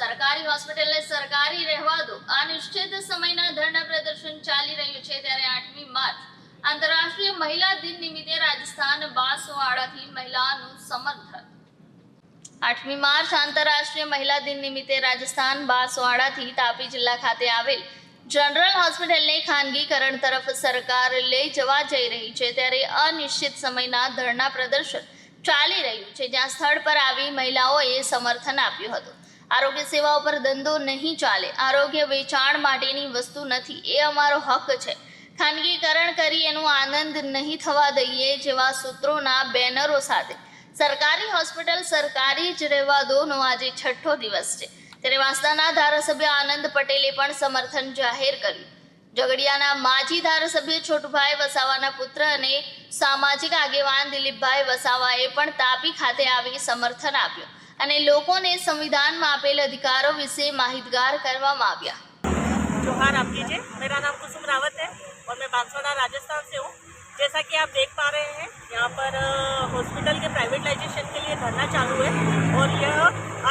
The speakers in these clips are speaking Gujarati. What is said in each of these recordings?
સરકારી હોસ્પિટલને સરકારી રહેવા દો. અનિશ્ચિત સમયના ધરણા પ્રદર્શન ચાલી રહ્યું છે ત્યારે આઠમી માર્ચ આંતરરાષ્ટ્રીય મહિલા દિન નિમિત્તે રાજસ્થાન બાંસવાડાથી મહિલાનું સમર્થન. આઠમી માર્ચ આંતરરાષ્ટ્રીય મહિલા દિન નિમિત્તે રાજસ્થાન બાંસવાડાથી તાપી જિલ્લા ખાતે આવેલ જનરલ હોસ્પિટલને ખાનગીકરણ તરફ સરકાર લઈ જવા જઈ રહી છે ત્યારે અનિશ્ચિત સમયના ધરણા પ્રદર્શન ચાલી રહ્યું છે. જ્યાં સ્થળ પર આવી મહિલાઓએ સમર્થન આપ્યું હતું. આરોગ્ય સેવાઓ પર ધંધો નહીં ચાલે. આરોગ્ય વેચાણ માટેની વસ્તુ નથી. એ અમારો હક છે. ખાનગીકરણ કરી એનો આનંદ નહીં થવા દઈએ જેવા સૂત્રોના બેનરો સાથે. સરકારી હોસ્પિટલ સરકારી જ રહેવા દોનો આજે છઠ્ઠો દિવસ છે. ત્યારે વાંસદાના ધારાસભ્ય આનંદ પટેલે પણ સમર્થન જાહેર કર્યું. ઝઘડિયાના માજી ધારાસભ્ય છોટુભાઈ વસાવાના પુત્ર અને સામાજિક આગેવાન દિલીપભાઈ વસાવાએ પણ તાપી ખાતે આવી સમર્થન આપ્યું. અને લોકોને સંવિધાનમાં આપેલ અધિકારો વિશે માહિતગાર કરવામાં આવ્યા जोहार आप कीजिए मेरा नाम कुसुम रावत है और मैं बांसवाड़ा राजस्थान से हूँ जैसा कि आप देख पा रहे हैं यहाँ पर अ, हॉस्पिटल के प्राइवेटाइजेशन के लिए धरना चालू है और यह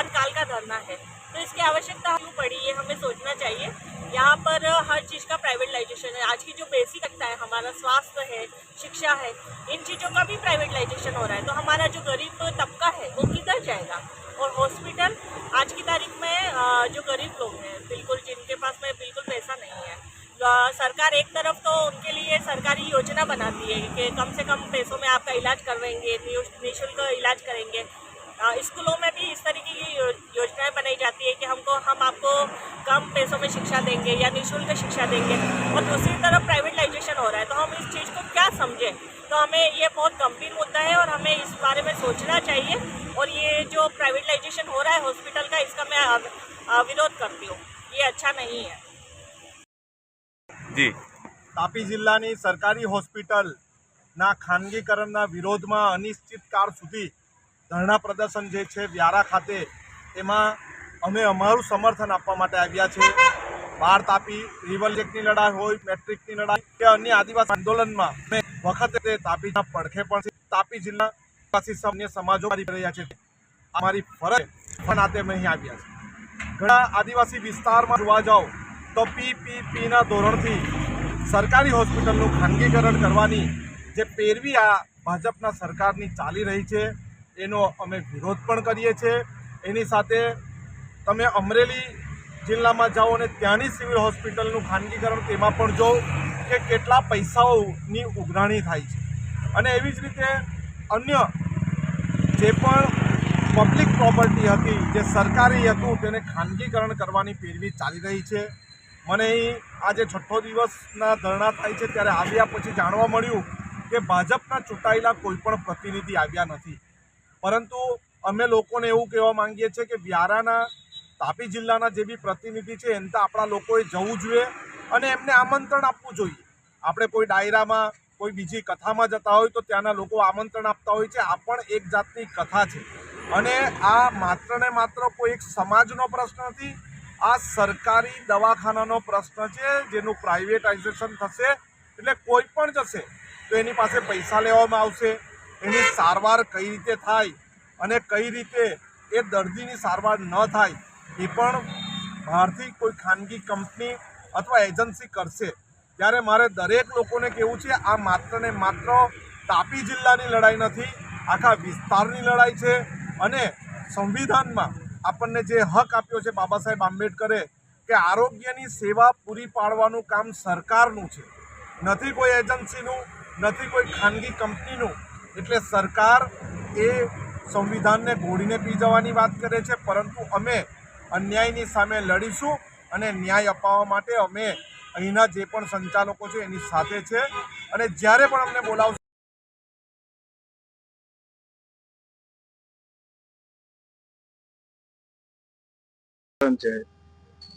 अनकाल का धरना है तो इसकी आवश्यकता क्यों पड़ी ये हमें सोचना चाहिए यहाँ पर अ, हर चीज़ का प्राइवेटाइजेशन है आज की जो बेसिक लगता है हमारा स्वास्थ्य है शिक्षा है इन चीज़ों का भी प्राइवेटाइजेशन हो रहा है तो हमारा जो गरीब तबका है वो किधर जाएगा और हॉस्पिटल आज की तारीख में जो गरीब लोग हैं, बिल्कुल जिनके पास में बिल्कुल पैसा नहीं है। सरकार एक तरफ़ तो उनके लिए सरकारी योजना बनाती है कि कम से कम पैसों में आपका इलाज करवाएँगे निःशुल्क इलाज करेंगे। स्कूलों में भी इस तरीके की योजनाएँ बनाई जाती है कि हमको, हम आपको कम पैसों में शिक्षा देंगे या निःशुल्क शिक्षा देंगे। और दूसरी तरफ़ प्राइवेटाइजेशन हो रहा है तो हम इस चीज़ को क्या समझें? तो हमें ये बहुत गंभीर मुद्दा है और हमें इस बारे में सोचना चाहिए और ये जो प्राइवेटाइजेशन हो रहा है हॉस्पिटल का इसका मैं अ- अ, विरोध करती हूँ ये अच्छा नहीं है જી તાપી જિલ્લાની સરકારી હોસ્પિટલના ખાનગીકરણના વિરોધમાં અનિશ્ચિત કાળ સુધી ધરણા પ્રદર્શન જે છે વ્યારા ખાતે એમાં અમે અમારું સમર્થન આપવા માટે આવ્યા છે બાર તાપી રિવર જેકની લડાઈ હોય મેટ્રિકની લડાઈ કે અન્ય આદિવાસી આંદોલનમાં અમે વખતે તે તાપીના પડખે પણ. તાપી જિલ્લા આદિવાસી અન્ય સમાજો રહ્યા છે. અમારી ફરજ પણ આતે અમે અહીં આવ્યા છે. ઘણા આદિવાસી વિસ્તારમાં જોવા જાઓ તો પીપીપીના ધોરણથી સરકારી હોસ્પિટલનું ખાનગીકરણ કરવાની જે પેરવી આ ભાજપના સરકારની ચાલી રહી છે, એનો અમે વિરોધ પણ કરીએ છીએ. એની સાથે તમે અમરેલી જિલ્લામાં જાઓ અને ત્યાંની સિવિલ હોસ્પિટલનું ખાનગીકરણ તેમાં પણ જો કે કેટલા પૈસાઓની ઉઘરાણી થાય છે. અને એવી જ રીતે અન્ય જે પણ પબ્લિક પ્રોપર્ટી હતી, જે સરકારી હતું, તેને ખાનગીકરણ કરવાની પેરવી ચાલી રહી છે. મને આજે છઠ્ઠો દિવસના ધરણા થાય છે, ત્યારે આવ્યા પછી જાણવા મળ્યું કે ભાજપના ચૂંટાયેલા કોઈ પણ પ્રતિનિધિ આવ્યા નથી. પરંતુ અમે લોકોને એવું કહેવા માંગીએ છીએ કે વ્યારાના તાપી જિલ્લાના જે બી પ્રતિનિધિ છે, એમ તો આપણા લોકોએ જવું જોઈએ. અને એમને આમંત્રણ આપવું જોઈએ. આપણે કોઈ ડાયરામાં, કોઈ બીજી કથામાં જતા હોય તો ત્યાંના લોકો આમંત્રણ આપતા હોય છે. આ પણ એક જાતની કથા છે. અને આ માત્ર ને માત્ર કોઈ એક સમાજનો પ્રશ્ન નથી, આ સરકારી દવાખાનાનો પ્રશ્ન છે, જેનું પ્રાઇવેટાઇઝેશન થશે, એટલે કોઈ પણ જશે, તો એની પાસે પૈસા લેવામાં આવશે. એની સારવાર કઈ રીતે થાય અને કઈ રીતે એ દર્દીની સારવાર ન થાય, એ પણ બહારથી કોઈ ખાનગી કંપની અથવા એજન્સી કરશે. ત્યારે મારે દરેક લોકોને કહેવું છે, આ માત્ર ને માત્ર તાપી જિલ્લાની લડાઈ નથી, આખા વિસ્તારની લડાઈ છે અને સંવિધાનમાં આપણને જે હક આપ્યો છે બાબા સાહેબ આંબેડકરે કે આરોગ્યની સેવા પૂરી પાડવાનું કામ સરકારનું છે. નથી કોઈ એજન્સીનું નથી કોઈ ખાનગી કંપનીનું. એટલે સરકાર એ સંવિધાનને ઘોડીને પી જવાની વાત કરે છે, પરંતુ અમે અન્યાયની સામે લડીશું. અને ન્યાય અપાવવા માટે અમે અહીંના જે પણ સંચાલકો છે એની સાથે છે. અને જ્યારે પણ અમને બોલાવશે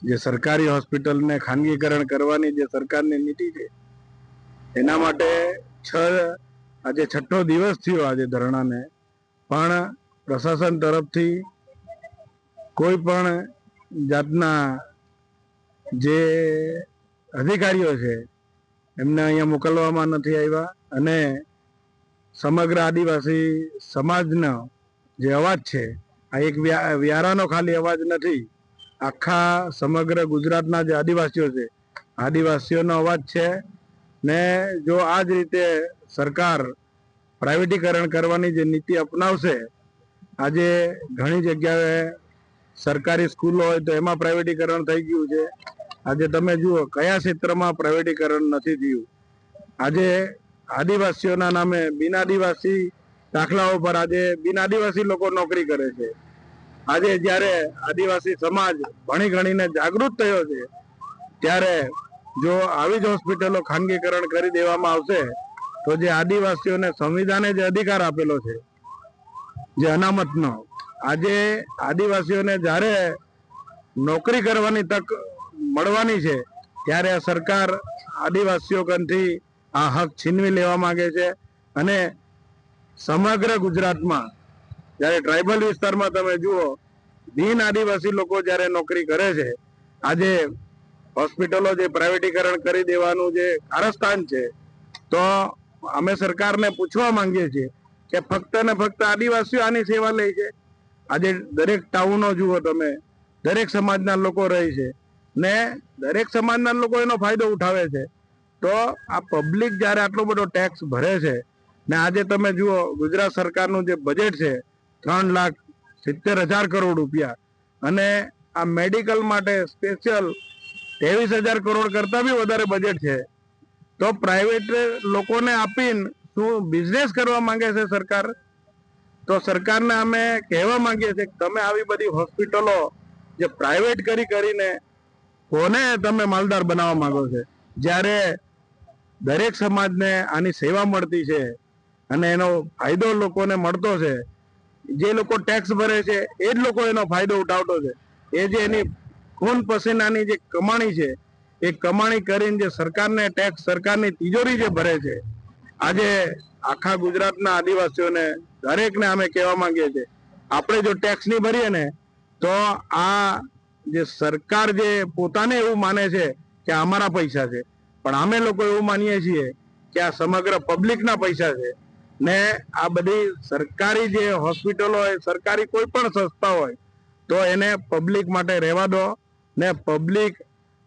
જે સરકારી હોસ્પિટલને ખાનગીકરણ કરવાની જે સરકારની નીતિ છે, એના માટે છ, આજે છઠ્ઠો દિવસ થયો આજે ધરણાને, પણ પ્રશાસન તરફથી કોઈ પણ જાતના જે અધિકારીઓ છે, એમને અહીંયા મોકલવામાં નથી આવ્યા અને સમગ્ર આદિવાસી સમાજનો જે અવાજ છે, આ એક વ્યારાનો ખાલી અવાજ નથી, આખા સમગ્ર ગુજરાતના જે આદિવાસીઓ છે, આદિવાસીઓનો અવાજ છે ને જો આ જ રીતે સરકાર પ્રાઇવેટીકરણ કરવાની જે નીતિ અપનાવશે, આજે ઘણી જગ્યાએ સરકારી સ્કૂલો હોય તો એમાં પ્રાઇવેટીકરણ થઈ ગયું છે આજે તમે જુઓ, કયા ક્ષેત્રમાં પ્રાઇવેટીકરણ નથી થયું? આજે આદિવાસીઓના નામે બિન આદિવાસી દાખલાઓ પર આજે બિન આદિવાસી લોકો નોકરી કરે છે. આજે જ્યારે આદિવાસી સમાજ ભણી ગણીને જાગૃત થયો છે, ત્યારે જો આવી જ હોસ્પિટલો ખાનગીકરણ કરી દેવામાં આવશે, તો જે આદિવાસીઓને સંવિધાને જે અધિકાર આપેલો છે, જે અનામતનો, આજે આદિવાસીઓને જ્યારે નોકરી કરવાની તક મળવાની છે, ત્યારે આ સરકાર આદિવાસીઓ કંથી આ હક છીનવી લેવા માંગે છે અને સમગ્ર ગુજરાતમાં, જ્યારે ટ્રાઇબલ વિસ્તારમાં તમે જુઓ બિન આદિવાસી લોકો જ્યારે નોકરી કરે છે, આજે હોસ્પિટલો જે પ્રાઇવેટીકરણ કરી દેવાનું જે કારસ્થાન છે, તો અમે સરકારને પૂછવા માંગીએ છીએ કે ફક્ત ને ફક્ત આદિવાસીઓ આની સેવા લે છે? આજે દરેક ટાઉનો જુઓ તમે, દરેક સમાજના લોકો રહે છે. ને દરેક સમાજના લોકો એનો ફાયદો ઉઠાવે છે. તો આ પબ્લિક જ્યારે આટલો બધો ટેક્સ ભરે છે ને આજે તમે જુઓ ગુજરાત સરકારનું જે બજેટ છે ત્રણ લાખ સિત્તેર હજાર કરોડ રૂપિયા અને આ મેડિકલ માટે સ્પેશિયલ ત્રેવીસ હજાર કરોડ કરતાં બી વધારે બજેટ છે. તો પ્રાઇવેટ લોકોને આપીને શું બિઝનેસ કરવા માંગે છે સરકાર? તો સરકારને અમે કહેવા માંગીએ છીએ કે તમે આવી બધી હોસ્પિટલો જે પ્રાઇવેટ કરી કરીને કોને તમે માલદાર બનાવવા માંગો છો? જ્યારે દરેક સમાજને આની સેવા મળતી છે અને એનો ફાયદો લોકોને મળતો છે, જે લોકો ટેક્સ ભરે છે, એ જ લોકો એનો ફાયદો ઉઠાવતો છે. એ જે એની ખૂન પસીનાની જે કમાણી છે, એ કમાણી કરીને જે સરકારને ટેક્સ સરકારની તિજોરી જે ભરે છે, આજે આખા ગુજરાતના આદિવાસીઓને દરેકને અમે કહેવા માંગીએ છીએ, આપણે જો ટેક્સ નહીં ભરીએ ને, તો આ જે સરકાર જે પોતાને એવું માને છે કે અમારા પૈસા છે. પણ અમે લોકો એવું માનીએ છીએ કે આ સમગ્ર પબ્લિકના પૈસા છે. ને આ બધી સરકારી જે હોસ્પિટલો હોય, સરકારી કોઈ પણ સંસ્થા હોય, તો એને પબ્લિક માટે રહેવા દો. ને પબ્લિક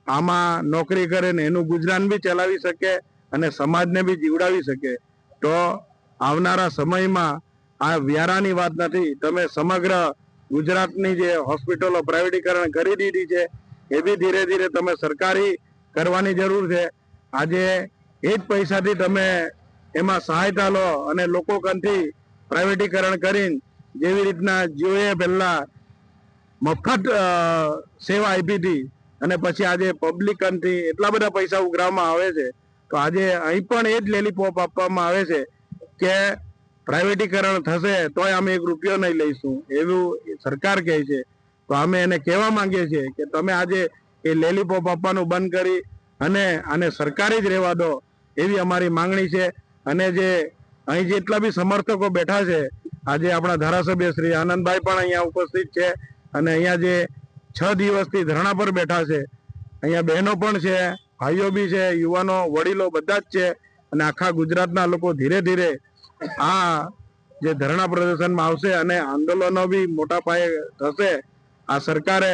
આમાં નોકરી કરે ને એનું ગુજરાન બી ચલાવી શકે અને સમાજને બી જીવડાવી શકે. તો આવનારા સમયમાં આ વ્યારાની વાત નથી. તમે સમગ્ર ગુજરાતની જે હોસ્પિટલો પ્રાઇવેટીકરણ કરી દીધી છે, એ બી ધીરે ધીરે તમે સરકારી કરવાની જરૂર છે. આજે એ જ પૈસાથી તમે એમાં સહાયતા લો અને લોકો કંથી પ્રાઇવેટીકરણ કરીને જેવી રીતના જીઓએ પહેલા મફત સેવા આપી હતી અને પછી આજે પબ્લિક કંથી એટલા બધા પૈસા ઉઘરાવવામાં આવે છે. તો આજે અહીં પણ એ જ લેલીપોપ આપવામાં આવે છે કે પ્રાઇવેટીકરણ થશે તોય અમે એક રૂપિયો નહીં લઈશું. એવું સરકાર કહે છે. તો અમે એને કહેવા માંગીએ છીએ કે તમે આજે એ લેલીપોપ આપવાનું બંધ કરી અને આને સરકારી જ રહેવા દો એવી અમારી માંગણી છે. અને જે અહીં જેટલા બી સમર્થકો બેઠા છે, આજે આપણા ધારાસભ્ય શ્રી આનંદભાઈ પણ અહીંયા ઉપસ્થિત છે અને અહીંયા જે છ દિવસથી ધરણા પર બેઠા છે. અહીંયા બહેનો પણ છે, ભાઈઓ બી છે, યુવાનો, વડીલો બધા જ છે અને આખા ગુજરાતના લોકો ધીરે ધીરે આ જે ધરણા પ્રદર્શનમાં આવશે અને આંદોલનો બી મોટા પાયે થશે, આ સરકારે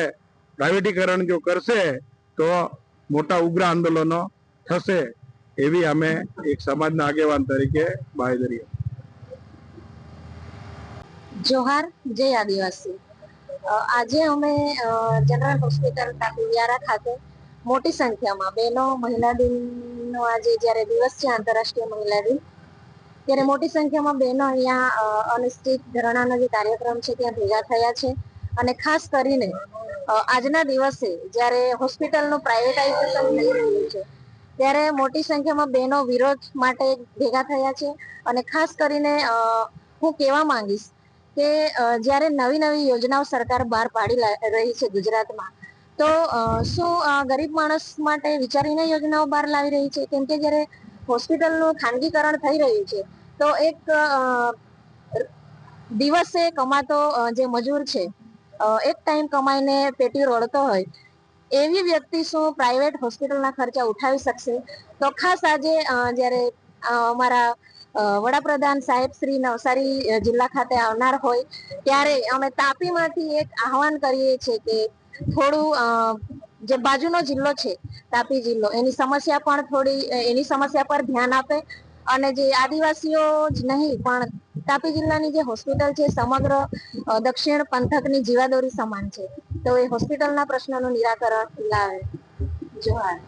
પ્રાઇવેટીકરણ જો કરશે, તો મોટા ઉગ્ર આંદોલનો થશે એવી અમે એક સમાજના આગેવાન તરીકે બાંયધરી જોહાર, જય આદિવાસી. આજે અમે જનરલ હોસ્પિટલ કાકિયારા ખાતે મોટી સંખ્યામાં બહેનો મહિલા દિનનો આજે જ્યારે દિવસ છે આંતરરાષ્ટ્રીય મહિલા દિન ત્યારે મોટી સંખ્યામાં બહેનો અહીંયા અનિશ્ચિત ધરણાનો જે કાર્યક્રમ છે ત્યાં ભેગા થયા છે. અને ખાસ કરીને આજના દિવસે જ્યારે હોસ્પિટલનું પ્રાઇવેટાઇઝેશન થઈ રહ્યું છે, ત્યારે મોટી સંખ્યામાં બહેનો વિરોધ માટે ભેગા થયા છે. અને ખાસ કરીને હું કહેવા માંગીશ કે જ્યારે નવી નવી યોજનાઓ સરકાર બહાર પાડી રહી છે ગુજરાતમાં, તો શું ગરીબ માણસ માટે વિચારીને યોજનાઓ બહાર લાવી રહી છે? કેમ કે જ્યારે હોસ્પિટલનું ખાનગીકરણ થઈ રહ્યું છે. તો એક દિવસે કમાતો જે મજૂર છે એક ટાઈમ કમાઈને પેટી રોડતો હોય, એવી વ્યક્તિ શું પ્રાઇવેટ હોસ્પિટલના ખર્ચા ઉઠાવી શકશે? તો ખાસ આજે જ્યારે અમારા વડાપ્રધાન સાહેબ શ્રી નવસારી જિલ્લા ખાતે આવનાર હોય, ત્યારે અમે તાપીમાંથી એક આહવાન કરીએ છીએ કે થોડું જે બાજુનો જિલ્લો છે, તાપી જિલ્લો, એની સમસ્યા પણ થોડી એની સમસ્યા પર ધ્યાન આપે. અને જે આદિવાસીઓ જ નહીં, પણ તાપી જિલ્લાની જે હોસ્પિટલ છે, સમગ્ર દક્ષિણ પંથકની જીવાદોરી સમાન છે. તો એ હોસ્પિટલના પ્રશ્નોનું નિરાકરણ લાવે. જોહાર.